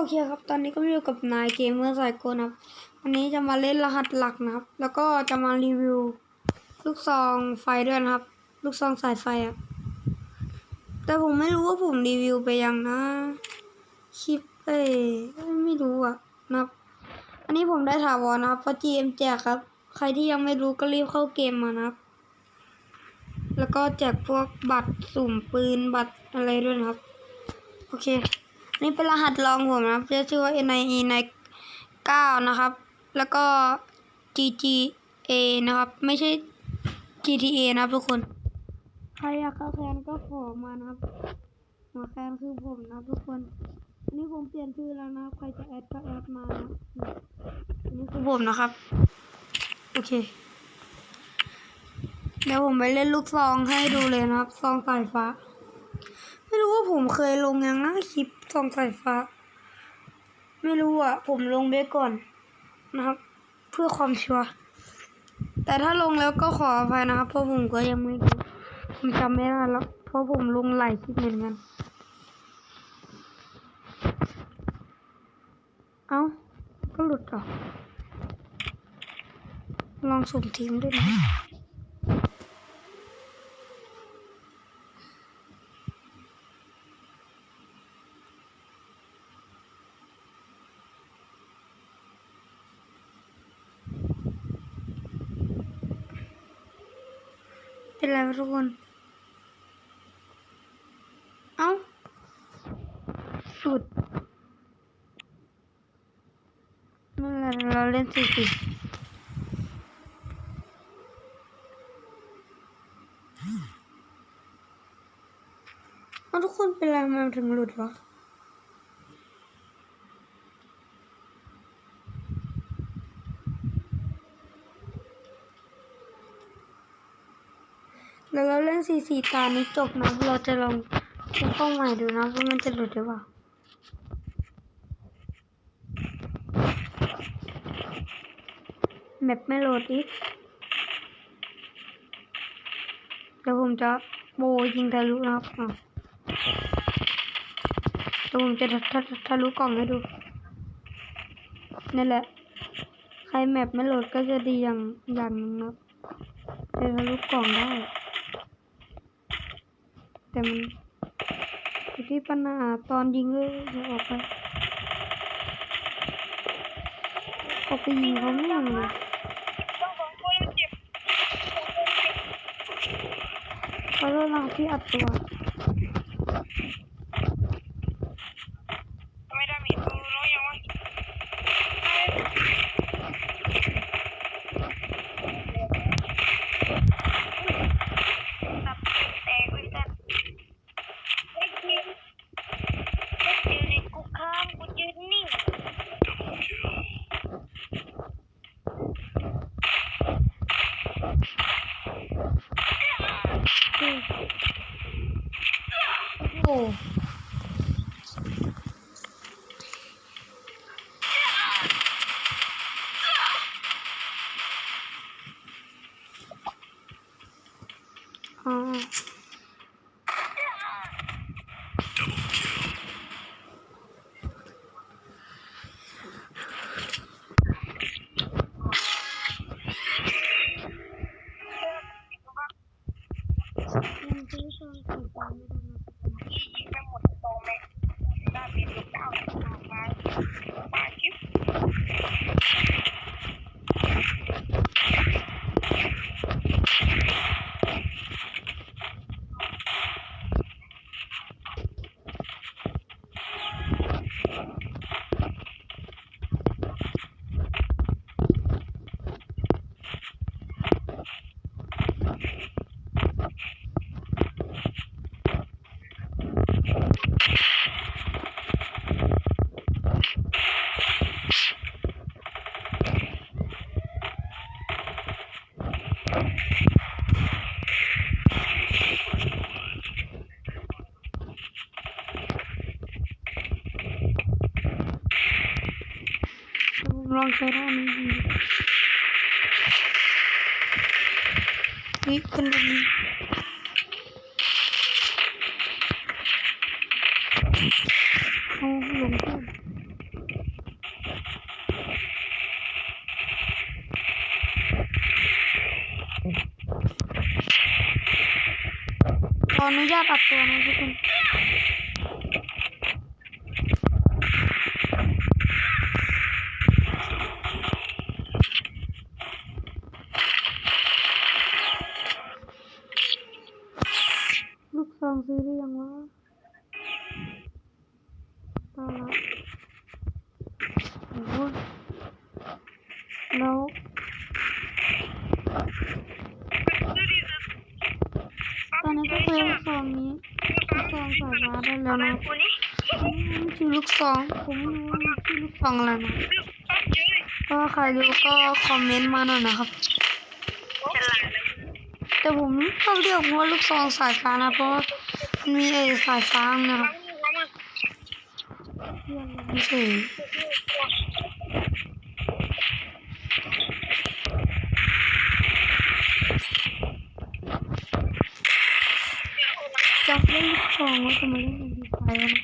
โอเคครับ ตอนนี้ก็อยู่กับนายเกมเมอร์ไซโกนะครับ วันนี้จะมาเล่นรหัสหลักนะครับ แล้วก็จะมารีวิว ลูกซองไฟด้วยนะครับ ลูกซองสายไฟอะแต่ผมไม่รู้ว่าผมรีวิวไปยังนะ คลิปเอ้ยไม่รู้อะนะครับ อันนี้ผมได้ถาวรนะครับเพราะ GM แจกครับ ใครที่ยังไม่รู้ก็รีบเข้าเกมมานะครับ แล้วก็แจกพวกบัตรสุ่มปืนบัตรอะไรด้วยนะครับ โอเค นี่เป็นรหัสรองผมนะครับจะชื่อว่า NIE ใน9นะครับ แล้วก็ GGA นะครับ ไม่ใช่ GTA นะครับทุกคน ใครอยากเข้าแคนก็ขอมานะครับหัวแคนคือผมนะครับทุกคนอันนี้ผมเปลี่ยนชื่อแล้วนะครับใครจะแอดก็แอดมานะครับอันนี้คือผมนะครับ โอเค เดี๋ยวผมไปเล่นลูกซองให้ดูเลยนะครับ ซองสายฟ้า ไม่รู้ว่าผมเคยลงยังนะคลิป ซองสายฟ้า ไม่รู้อะ ผมลงไปก่อนนะครับ เพื่อความชัวร์แต่ถ้าลงแล้วก็ขออภัยนะครับ เพราะผมก็ยังไม่รู้ผมจำไม่ได้แล้ว เพราะผมลงหลายคลิปเหมือนกัน เอ้า ก็หลุดเหรอลองสุ่มทีมด้วยนะ เป็นไรทุกคน เอา้า สุดไม่เป็นไรเราเล่นสี่สิเอาทุกคนเป็นไรมันถึงหลุดวะ แล้วเราเล่น สี่สี่ตานี้จบนะ เราจะลองเล่าใหม่ดูนะว่ามันจะหลุดหรือเปล่าแมปไม่โหลดอีกเดี๋ยวผมจะโบยิงทะลุนะครับเดี๋ยวผมจะทะทะทะลุกล่องให้ดูนี่แหละ ใครแมปไม่โหลดก็จะดีอย่างอย่างนึงนะครับจะทะลุกล่องได้ แต่มันอยู่ที่ปัญหาตอนยิงเลยจะออกไปออกไปยิงเขาไม่ยังเลยเขาโดนลังที่อัดตัว ไม่ได้มีตัวร้อยยังวะตับแตกไว้สัตว์ไอ้ทีมไอ้ทีมนี่กูข้ามกูยืนนิ่ง โอ้อ๋อ ยังซื้อซอ bronzları onun yüzünden. Büyük kırmızı. Sonuncuya. คนลูกซองซื้อได้ยังวะตอนละโอ้โหแล้วตอนนี้ก็ซื้อลูกซองนี้ลูกซองสายฟ้าได้แล้วนะชื่อลูกซอง ผมไม่รู้ชื่อลูกซองอะไรนะปั๊บเยอะก็ใครรู้ก็คอมเมนต์มาหน่อยนะครับ ฉลาดเลย แต่ ผมชอบเรียกว่าลูกซองสายฟ้านะเพราะมันมีไอ้สายฟ้านะครับวางมือวางมือไม่ใช่จะเล่นลูกซองว่าจะมาเล่นดีไฟนะ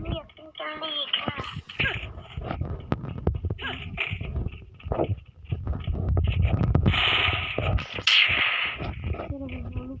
ไม่อยากกินกะหรี่ค่ะ ที่เรา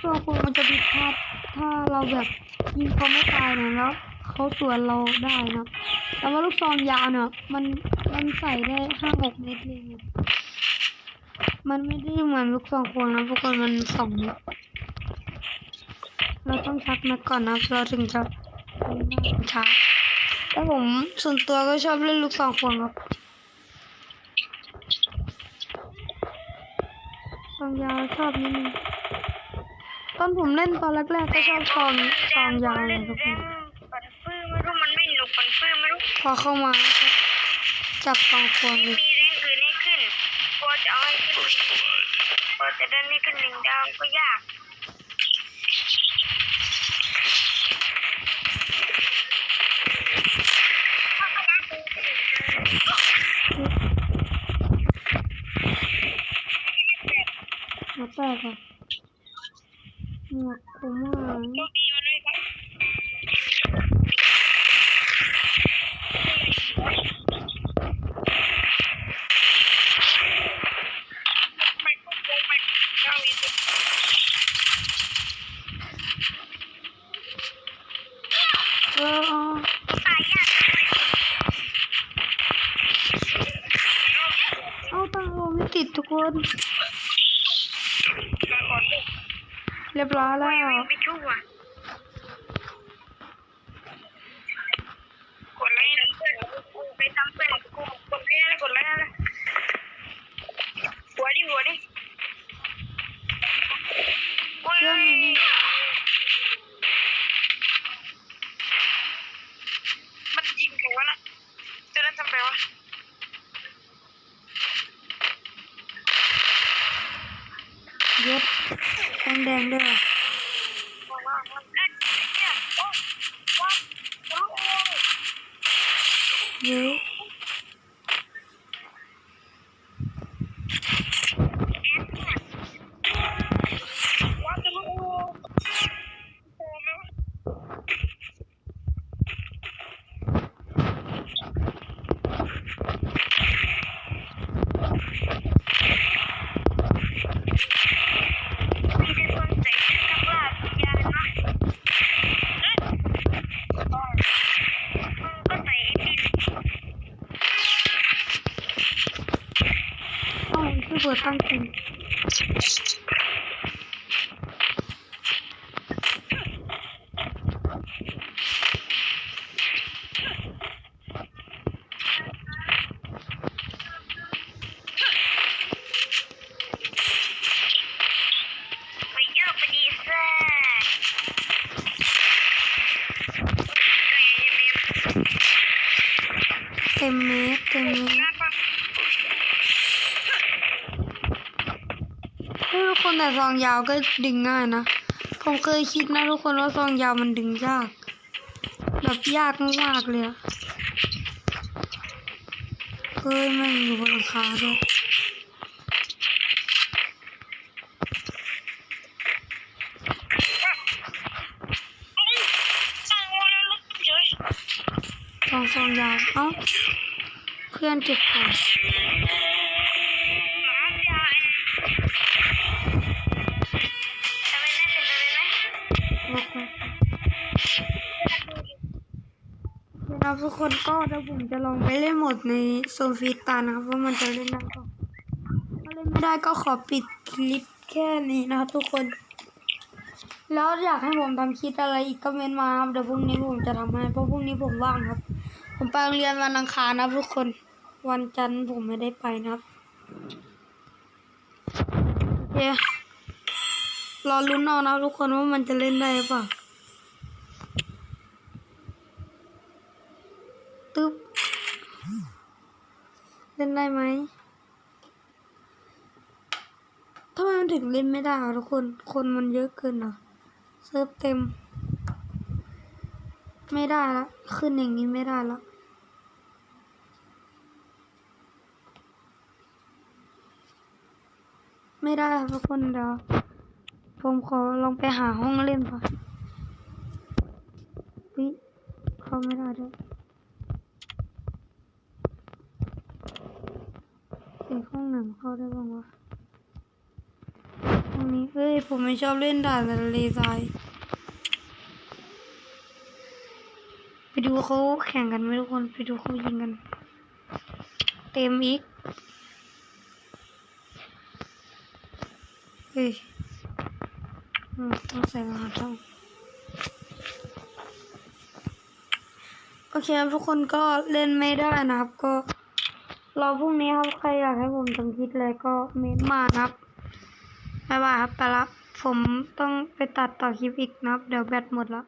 ต่ว่าลูกซองยาวงคงมันจะผิดพลาดถ้าเราแบบยิงเขาไม่ตายนะแล้วเขาสวนเราได้นะแต่ว่าลูกซองยาวเนี่ยมันมันใส่ได้ห้าหกเมตรเลยนะมันไม่ได้เหมือนลูกซองควงนะทุกคนมันสองเมตรเราต้องชักม็กก่อนนะเราถึงจะยิงช้าแต่ผมส่วนตัวก็ชอบเล่นลูกซองควงครับซองยาวชอบนิดนึง ตอนผมเล่นตอนแรกๆก็ชอบซองซองยาวเลยทุกคนปั่นปื้มไม่รู้มันไม่หนุกปั่นปื้มไม่รู้พอเข้ามาก็จับซองควงเลยมีแรงอื่นให้ขึ้นพอจะเอาให้ขึ้นพอจะเดินให้ขึ้นหนึ่งดาวก็ยาก มาแตกอะ กผมอะโชคดีมาด้วยครับไม่ก็โกงไปเออเอาตังโลไม่ติดทุกคน เรียบร้อยแล้ว ไปชั่วกดไลค์นะเพื่อนกูไปทำเพื่อนกูกดไลค์นะกดไลค์นะหัวดิหัวดิโอ้ย เรื่องนี้นี่ มันยิงถูกวะนะเจะนั้นทำไปวะ เย็บแดงๆด้วยว่ะ บอกว่ามันเล่นเนี่ยโอ้ว้าวโอ้โห เย็บ ว้าวจะรู้โอ้โหโอ้โห มีแต่คนใส่ชุดนักล่าวิญญาณนะเอ๊ะมึงก็ใส่ไอ้บิน เอ้าคือเปิดตั้งกิน ต็มเมตรเต็มเมตร หน้าปะ เฮ้ยทุกคน แต่ซองยาวก็ดึงง่ายนะ ผมเคยคิดนะทุกคนว่าซองยาวมันดึงยาก แบบยากมากๆเลยอะเฮ้ยแมันอยู่บนหลังคาด้วยตั้งวแล้วลุกเฉยซองซองยาว เอ้า เพื่อนเก็บของ นะครับทุกคนก็ถ้าผมจะลองไปเล่นหมดในโซนฟีตานะครับว่ามันจะเล่นได้ก็ถ้าเล่นไม่ได้ก็ขอปิดคลิปแค่นี้นะครับทุกคน แล้วอยากให้ผมทำคลิปอะไรอีกก็เมนต์มาครับเดี๋ยวพรุ่งนี้ผมจะทำให้เพราะพรุ่งนี้ผมว่างครับ ผมไปโรงเรียนวันอังคารนะทุกคนวันจันทร์ผมไม่ได้ไปนะครับโอเครอลุ้นเอานะทุกคนว่ามันจะเล่นได้ปล่าตึ๊บเล่นได้ไหมทำไมมันถึงเล่นไม่ได้อะทุกคน คนมันเยอะเกินเหรอเซิร์ฟเต็ม ไม่ได้ละ ขึ้นอย่างนี้ไม่ได้ละไม่ได้ครับทุกคนเดี๋ยวผมขอลองไปหาห้องเล่นก่อนวิเข้าไม่ได้ด้วย อีกห้องหนึ่งเข้าได้บ้างวะห้องนี้เฮ้ยผมไม่ชอบเล่นด่านทะเลทรายไปดูเขาแข่งกันไหมทุกคนไปดูเขายิงกัน เต็มอีกเฮ้ยต้องใส่รหัสเท่าโอเคครับทุกคนก็เล่นไม่ได้นะครับก็ รอพรุ่งนี้ครับใครอยากให้ผมทำคลิปอะไรก็เมนมานะครับบ๊ายบายครับไปละผมต้องไปตัดต่อคลิปอีกนะครับ เดี๋ยวแบตหมดแล้ว